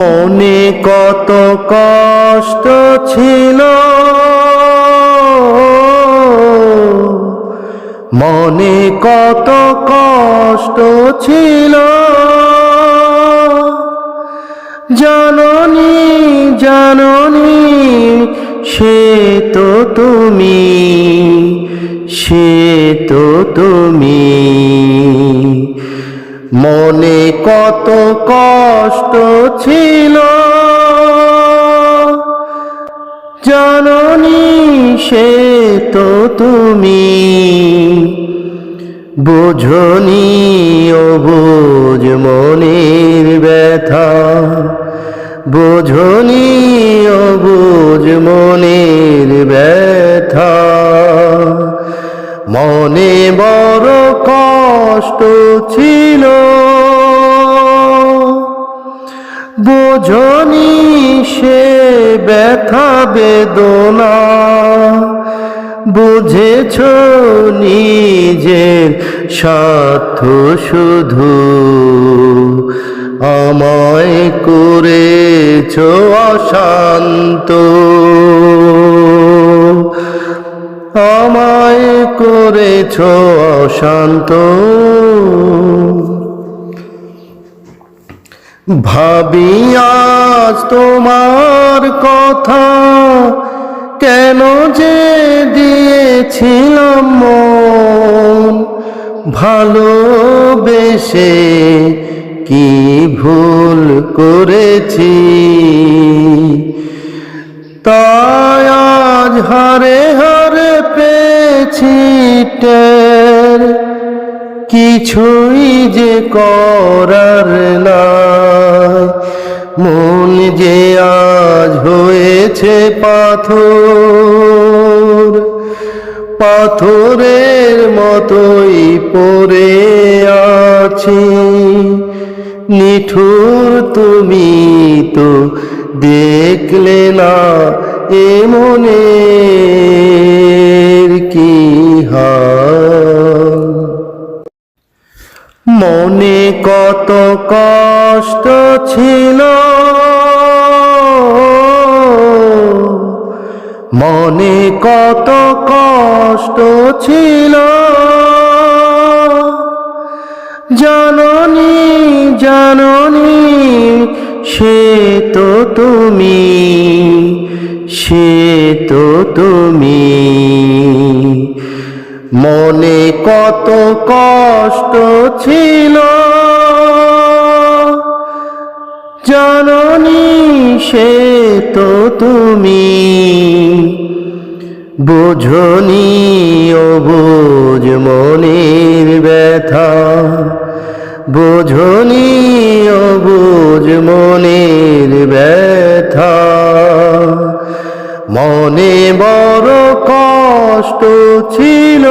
মনে কত কষ্ট ছিল। মনে কত কষ্ট ছিল। জাননি জাননি, সে তো তুমি, সে তো তুমি। মনে কত কষ্ট ছিল। জাননি সে তো তুমি, বোঝনি ও বোঝ মনের ব্যথা। বোঝনি ও বোঝ মনের মনে বড় কষ্ট ছিল। বোঝনি সে ব্যথা বেদনা। বুঝেছ নিজের স্বার্থ শুধু। আমায় করেছ অশান্ত। আমায় করেছ অশান্ত? ভাবি, আজ তোমার কথা কেন যে দিয়েছিলাম মন? ভালোবেসে কি ভুল করেছি? তাই আজ হারে হারে পেয়েছি টের কিছুই যে করার নাই। মন যে আজ হয়েছে পাথর, পাথরের মতোই পড়ে আছি। নিঠুর তুমি তো দেখলে না এ মনের কত কষ্ট ছিল। মনে কত কষ্ট ছিল। জাননি জাননি, সে তো তুমি, সে তো তুমি। মনে কত কষ্ট ছিল। জাননি সে তো তুমি। বোঝনি বোঝ মনের ব্যথা। বোঝনি বোঝ মনের ব্যথা। মনে বড় কষ্ট ছিল।